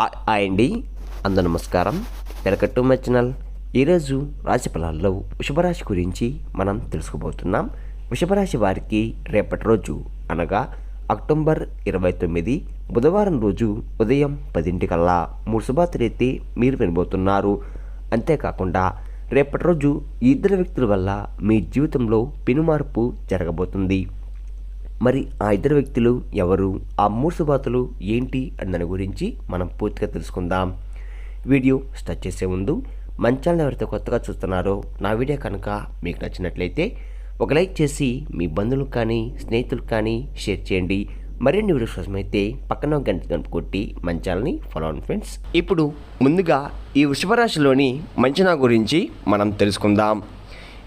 Hi అండి. అందరూ నమస్కారం. Welcome to my channel. ఈరోజు రాశి ఫలాల్లో వృషభరాశి గురించి మనం తెలుసుకోబోతున్నాం. వృషభరాశి వారికి రేపటి రోజు అనగా అక్టోబర్ ఇరవై తొమ్మిది బుధవారం రోజు ఉదయం పదింటికల్లా మూడు శుభార్తలైతే మీరు వినబోతున్నారు. అంతేకాకుండా రేపటి రోజు ఇద్దరు వ్యక్తుల వల్ల మీ జీవితంలో పెనుమార్పు జరగబోతుంది. మరి ఆ ఇద్దరు వ్యక్తులు ఎవరు ఆ మూడు శుభాతులు ఏంటి అన్న దాని గురించి మనం పూర్తిగా తెలుసుకుందాం. వీడియో స్టార్ట్ చేసే ముందు మంచాలను ఎవరైతే కొత్తగా చూస్తున్నారో నా వీడియో కనుక మీకు నచ్చినట్లయితే ఒక లైక్ చేసి మీ బంధువులకు కానీ స్నేహితులకు కానీ షేర్ చేయండి. మరిన్ని వీడియోస్ కోసం అయితే పక్కన గంట గంట కొట్టి మంచాలని ఫాలో అవ్వండి ఫ్రెండ్స్ ఇప్పుడు ముందుగా ఈ వృషభ రాశిలోని మంచనా గురించి మనం తెలుసుకుందాం.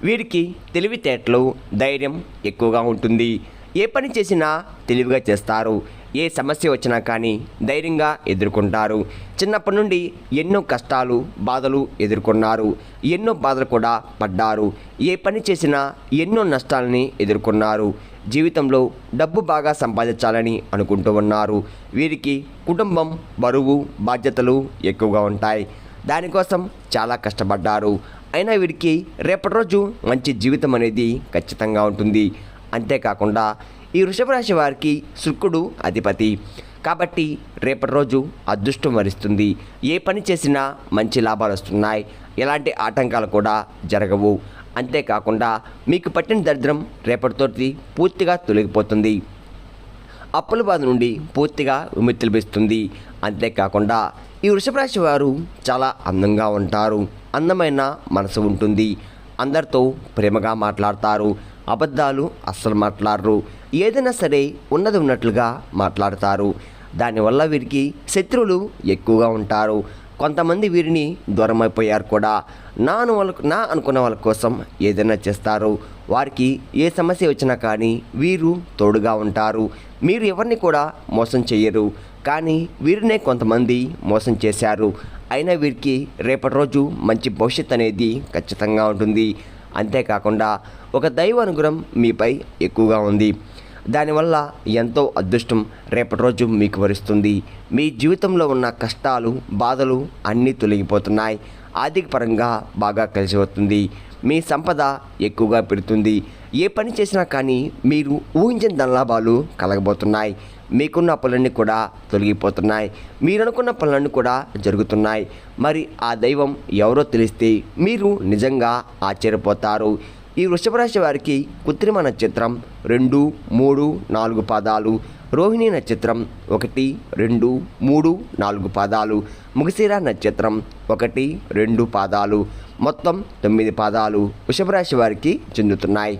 వీరికి తెలివితేటలు ధైర్యం ఎక్కువగా ఉంటుంది. ఏ పని చేసినా తెలివిగా చేస్తారు. ఏ సమస్య వచ్చినా కానీ ధైర్యంగా ఎదుర్కొంటారు. చిన్నప్పటి నుండి ఎన్నో కష్టాలు బాధలు ఎదుర్కొన్నారు. ఎన్నో బాధలు కూడా పడ్డారు. ఏ పని చేసినా ఎన్నో నష్టాలని ఎదుర్కొన్నారు. జీవితంలో డబ్బు బాగా సంపాదించాలని అనుకుంటూ ఉన్నారు. వీరికి కుటుంబం బరువు బాధ్యతలు ఎక్కువగా ఉంటాయి. దానికోసం చాలా కష్టపడ్డారు. అయినా వీరికి రేపటి రోజు మంచి జీవితం అనేది ఖచ్చితంగా ఉంటుంది. అంతేకాకుండా ఈ వృషభ రాశి వారికి శుక్రుడు అధిపతి. కాబట్టి రేపటి రోజు అదృష్టం వరిస్తుంది. ఏ పని చేసినా మంచి లాభాలు వస్తున్నాయి. ఎలాంటి ఆటంకాలు కూడా జరగవు. అంతేకాకుండా మీకు పట్టిన దరిద్రం రేపటితోటి పూర్తిగా తొలగిపోతుంది. అప్పుల బాధ నుండి పూర్తిగా విముక్తి లభిస్తుంది. అంతేకాకుండా ఈ వృషభ రాశి వారు చాలా అందంగా ఉంటారు. అందమైన మనసు ఉంటుంది. అందరితో ప్రేమగా మాట్లాడతారు. అబద్ధాలు అస్సలు మాట్లాడరు. ఏదైనా సరే ఉన్నది ఉన్నట్లుగా మాట్లాడతారు. దానివల్ల వీరికి శత్రువులు ఎక్కువగా ఉంటారు. కొంతమంది వీరిని దూరం అయిపోయారు కూడా. నా అను వాళ్ళ నా అనుకున్న వాళ్ళ కోసం ఏదైనా చేస్తారు. వారికి ఏ సమస్య వచ్చినా కానీ వీరు తోడుగా ఉంటారు. మీరు ఎవరిని కూడా మోసం చేయరు. కానీ వీరినే కొంతమంది మోసం చేశారు. అయినా వీరికి రేపటి రోజు మంచి భవిష్యత్ అనేది ఖచ్చితంగా ఉంటుంది. అంతేకాకుండా ఒక దైవ అనుగ్రహం మీపై ఎక్కువగా ఉంది. దానివల్ల ఎంతో అదృష్టం రేపటి రోజు మీకు వరిస్తుంది. మీ జీవితంలో ఉన్న కష్టాలు బాధలు అన్నీ తొలగిపోతున్నాయి. ఆర్థిక పరంగా బాగా కలిసి వస్తుంది. మీ సంపద ఎక్కువగా పెడుతుంది. ఏ పని చేసినా కానీ మీరు ఊహించిన ధనలాభాలు కలగబోతున్నాయి. మీకున్న పనులన్నీ కూడా తొలగిపోతున్నాయి. మీరు అనుకున్న పనులన్నీ కూడా జరుగుతున్నాయి. మరి ఆ దైవం ఎవరో తెలిస్తే మీరు నిజంగా ఆశ్చర్యపోతారు. ఈ వృషభ రాశి వారికి కృత్రిమ నక్షత్రం రెండు మూడు నాలుగు పాదాలు. రోహిణి నక్షత్రం ఒకటి రెండు మూడు నాలుగు పాదాలు. ముగిసిరా నక్షత్రం ఒకటి రెండు పాదాలు. మొత్తం తొమ్మిది పాదాలు వృషభ రాశి వారికి చెందుతున్నాయి.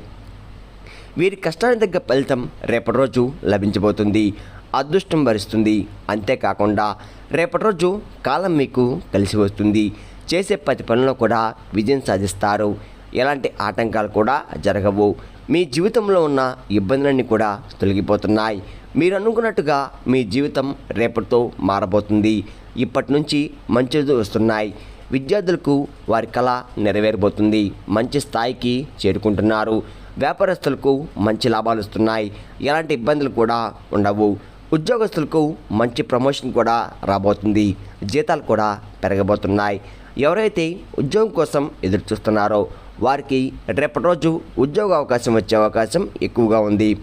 వీరి కష్టానికి తగ్గ ఫలితం రేపటి రోజు లభించబోతుంది. అదృష్టం భరిస్తుంది అంతేకాకుండా రేపటి రోజు కాలం మీకు కలిసి వస్తుంది. చేసే ప్రతి పనిలో కూడా విజయం సాధిస్తారు. ఎలాంటి ఆటంకాలు కూడా జరగవు. మీ జీవితంలో ఉన్న ఇబ్బందులన్నీ కూడా తొలగిపోతున్నాయి. మీరు అనుకున్నట్టుగా మీ జీవితం రేపటితో మారబోతుంది. ఇప్పటి నుంచి మంచి వస్తున్నాయి. విద్యార్థులకు వారి కళ నెరవేరబోతుంది. మంచి స్థాయికి చేరుకుంటున్నారు. వ్యాపారస్తులకు మంచి లాభాలు వస్తున్నాయి. ఎలాంటి ఇబ్బందులు కూడా ఉండవు. ఉద్యోగస్తులకు మంచి ప్రమోషన్ కూడా రాబోతుంది. జీతాలు కూడా పెరగబోతున్నాయి. ఎవరైతే ఉద్యోగం కోసం ఎదురు చూస్తున్నారో వారికి రేపటి రోజు ఉద్యోగ అవకాశం వచ్చే అవకాశం ఎక్కువగా ఉంది.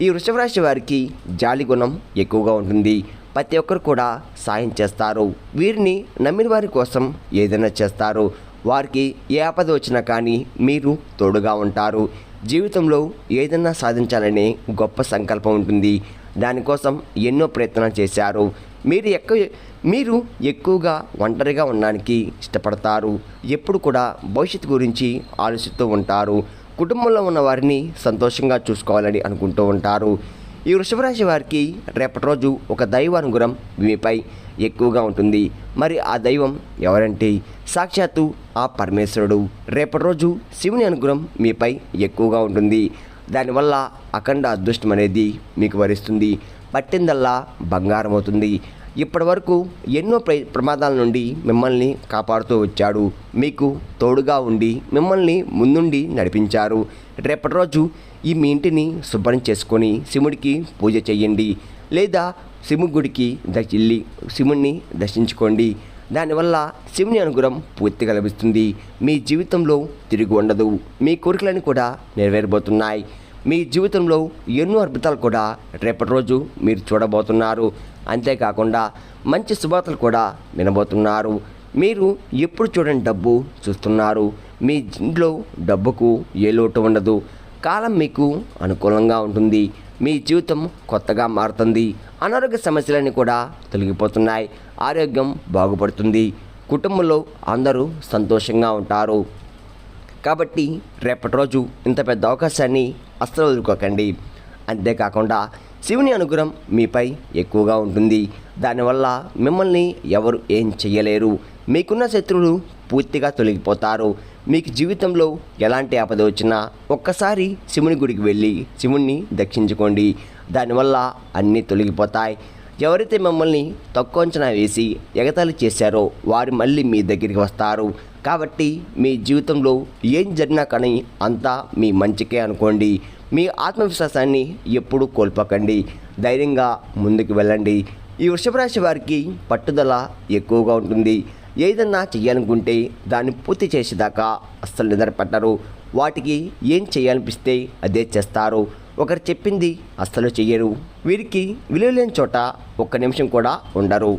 ఈ వృషభరాశి వారికి జాలి గుణం ఎక్కువగా ఉంటుంది. ప్రతి ఒక్కరు కూడా సాయం చేస్తారు. వీరిని నమ్మిన వారి కోసం ఏదైనా చేస్తారు. వారికి ఏ ఆపద వచ్చినా కానీ మీరు తోడుగా ఉంటారు. జీవితంలో ఏదైనా సాధించాలనే గొప్ప సంకల్పం ఉంటుంది. దానికోసం ఎన్నో ప్రయత్నాలు చేశారు. మీరు ఎక్క మీరు ఎక్కువగా ఒంటరిగా ఉండడానికి ఇష్టపడతారు. ఎప్పుడు కూడా భవిష్యత్తు గురించి ఆలోచిస్తూ ఉంటారు. కుటుంబంలో ఉన్న వారిని సంతోషంగా చూసుకోవాలని అనుకుంటూ ఉంటారు. ఈ వృషభరాశి వారికి రేపటి రోజు ఒక దైవ అనుగ్రహం మీపై ఎక్కువగా ఉంటుంది. మరి ఆ దైవం ఎవరంటే సాక్షాత్తు ఆ పరమేశ్వరుడు. రేపటి రోజు శివుని అనుగ్రహం మీపై ఎక్కువగా ఉంటుంది. దానివల్ల అఖండ అదృష్టం అనేది మీకు వరిస్తుంది. పట్టిందల్లా బంగారం అవుతుంది. ఇప్పటి వరకు ఎన్నో ప్ర ప్రమాదాల నుండి మిమ్మల్ని కాపాడుతూ వచ్చాడు. మీకు తోడుగా ఉండి మిమ్మల్ని ముందుండి నడిపించారు. రేపటి రోజు ఈ మీ ఇంటిని శుభ్రం చేసుకొని శివుడికి పూజ చేయండి. లేదా శివుని గుడికి వెళ్ళి శివుణ్ణి దర్శించుకోండి. దానివల్ల శివుని అనుగ్రహం పూర్తిగా లభిస్తుంది. మీ జీవితంలో తిరిగి ఉండదు. మీ కోరికలన్నీ కూడా నెరవేరబోతున్నాయి. మీ జీవితంలో ఎన్నో అద్భుతాలు కూడా రేపటి రోజు మీరు చూడబోతున్నారు. అంతేకాకుండా మంచి శుభార్తలు కూడా వినబోతున్నారు. మీరు ఎప్పుడు చూడని డబ్బు చూస్తున్నారు. మీ ఇంట్లో డబ్బుకు ఏ లోటు ఉండదు. కాలం మీకు అనుకూలంగా ఉంటుంది. మీ జీవితం కొత్తగా మారుతుంది. అనారోగ్య సమస్యలన్నీ కూడా తొలగిపోతున్నాయి. ఆరోగ్యం బాగుపడుతుంది. కుటుంబంలో అందరూ సంతోషంగా ఉంటారు. కాబట్టి రేపటి రోజు ఇంత పెద్ద అవకాశాన్ని అస్సలు వదులుకోకండి. అంతేకాకుండా శివుని అనుగ్రహం మీపై ఎక్కువగా ఉంటుంది. దానివల్ల మిమ్మల్ని ఎవరు ఏం చేయలేరు మీకున్న శత్రువులు పూర్తిగా తొలగిపోతారు. మీకు జీవితంలో ఎలాంటి ఆపద వచ్చినా ఒక్కసారి శివుని గుడికి వెళ్ళి శివుణ్ణి దక్షించుకోండి. దానివల్ల అన్నీ తొలగిపోతాయి. ఎవరైతే మిమ్మల్ని తక్కువ అంచనా వేసి ఎగతాళి చేశారో వారు మళ్ళీ మీ దగ్గరికి వస్తారు. కాబట్టి మీ జీవితంలో ఏం జరిగినా కానీ అంతా మీ మంచికే అనుకోండి. మీ ఆత్మవిశ్వాసాన్ని ఎప్పుడూ కోల్పోకండి. ధైర్యంగా ముందుకు వెళ్ళండి. ఈ వృషభరాశి వారికి పట్టుదల ఎక్కువగా ఉంటుంది. ఏదన్నా చేయాలనుకుంటే దాన్ని పూర్తి చేసేదాకా అస్సలు నిద్రపట్టరు. వాటికి ఏం చేయాలనిపిస్తే అదే చేస్తారు. ఒకరు చెప్పింది అస్సలు చెయ్యరు. వీరికి విలువ లేని చోట ఒక్క నిమిషం కూడా ఉండరు.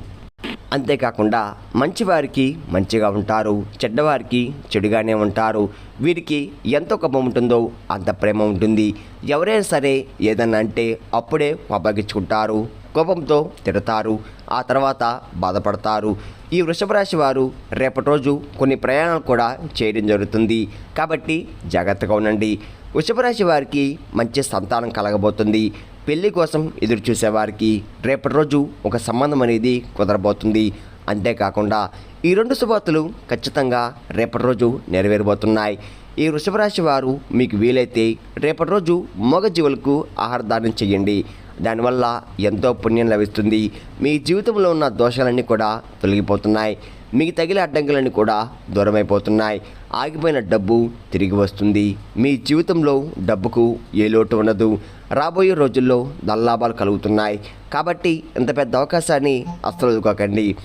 అంతేకాకుండా మంచివారికి మంచిగా ఉంటారు చెడ్డవారికి చెడుగానే ఉంటారు. వీరికి ఎంత కోపం ఉంటుందో అంత ప్రేమ ఉంటుంది. ఎవరైనా సరే ఏదన్నా అంటే అప్పుడే అప్పగించుకుంటారు కోపంతో తిడతారు. ఆ తర్వాత బాధపడతారు. ఈ వృషభ రాశి వారు రేపటి రోజు కొన్ని ప్రయాణాలు కూడా చేయడం జరుగుతుంది. కాబట్టి జాగ్రత్తగా ఉండండి. వృషభ రాశి వారికి మంచి సంతానం కలగబోతుంది. పెళ్ళి కోసం ఎదురు చూసేవారికి రేపటి రోజు ఒక సంబంధం అనేది కుదరబోతుంది. అంతేకాకుండా ఈ రెండు శుభార్తలు ఖచ్చితంగా రేపటి రోజు నెరవేరబోతున్నాయి. ఈ వృషభ రాశి వారు మీకు వీలైతే రేపటి రోజు మూగజీవులకు ఆహారదానం చేయండి. దానివల్ల ఎంతో పుణ్యం లభిస్తుంది. మీ జీవితంలో ఉన్న దోషాలన్నీ కూడా తొలగిపోతున్నాయి. మీకు తగిలే అడ్డంకులన్నీ కూడా దూరమైపోతున్నాయి. ఆగిపోయిన డబ్బు తిరిగి వస్తుంది. మీ జీవితంలో డబ్బుకు ఏ లోటు ఉండదు. రాబోయే రోజుల్లో దల్లాభాలు కలుగుతున్నాయి. కాబట్టి ఇంత పెద్ద అవకాశాన్ని అస్సలు వదులుకోకండి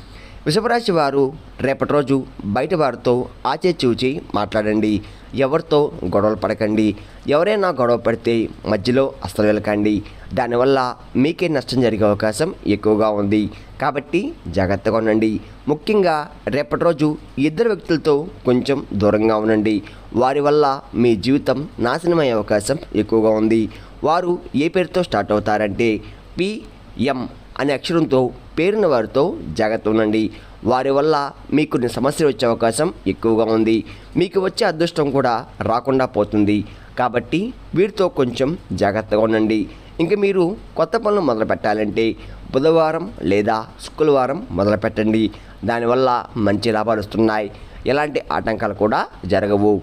వృషభరాశి వారు రేపటి రోజు బయట వారితో ఆచేచూచి మాట్లాడండి. ఎవరితో గొడవలు పడకండి. ఎవరైనా గొడవ పడితే మధ్యలో అస్సలు వెళ్ళకండి. దానివల్ల మీకే నష్టం జరిగే అవకాశం ఎక్కువగా ఉంది. కాబట్టి జాగ్రత్తగా ఉండండి. ముఖ్యంగా రేపటి రోజు ఇద్దరు వ్యక్తులతో కొంచెం దూరంగా ఉండండి. వారి వల్ల మీ జీవితం నాశనమయ్యే అవకాశం ఎక్కువగా ఉంది. వారు ఏ పేరుతో స్టార్ట్ అవుతారంటే పిఎం అనే అక్షరంతో పేరున్న వారితో జాగ్రత్త ఉండండి. వారి వల్ల మీకు కొన్ని సమస్యలు వచ్చే అవకాశం ఎక్కువగా ఉంది. మీకు వచ్చే అదృష్టం కూడా రాకుండా పోతుంది. కాబట్టి వీరితో కొంచెం జాగ్రత్తగా ఉండండి. ఇంకా మీరు కొత్త పనులు మొదలు పెట్టాలంటే బుధవారం లేదా శుక్రవారం మొదలు పెట్టండి. దానివల్ల మంచి లాభాలు వస్తున్నాయి. ఎలాంటి ఆటంకాలు కూడా జరగవు.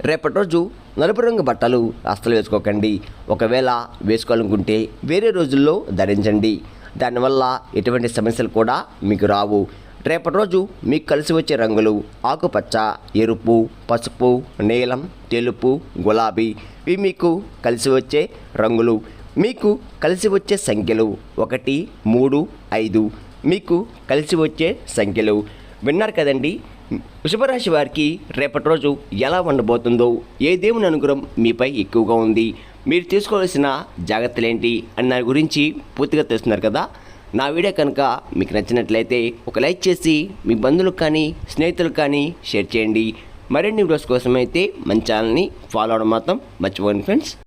రేపటి రోజు నలుపు రంగు బట్టలు అస్సలు వేసుకోకండి. ఒకవేళ వేసుకోవాలనుకుంటే వేరే రోజుల్లో ధరించండి. దానివల్ల ఎటువంటి సమస్యలు కూడా మీకు రావు. రేపటి రోజు మీకు కలిసి వచ్చే రంగులు ఆకుపచ్చ ఎరుపు పసుపు నీలం తెలుపు గులాబీ ఇవి మీకు కలిసి వచ్చే రంగులు. మీకు కలిసి వచ్చే సంఖ్యలు ఒకటి మూడు ఐదు మీకు కలిసి వచ్చే సంఖ్యలు. విన్నారు కదండి? వృషభరాశి వారికి రేపటి రోజు ఎలా ఉండబోతుందో ఏ దేవుని అనుగ్రహం మీపై ఎక్కువగా ఉంది? మీరు తీసుకోవాల్సిన జాగ్రత్తలు ఏంటి అని దాని గురించి పూర్తిగా తెలుస్తున్నారు కదా? నా వీడియో కనుక మీకు నచ్చినట్లయితే ఒక లైక్ చేసి మీ బంధువులకు కానీ స్నేహితులకు కానీ షేర్ చేయండి. మరిన్ని వీడియోస్ కోసం అయితే మన ఛానల్ని ఫాలో అవడం మాత్రం మర్చిపోండి ఫ్రెండ్స్.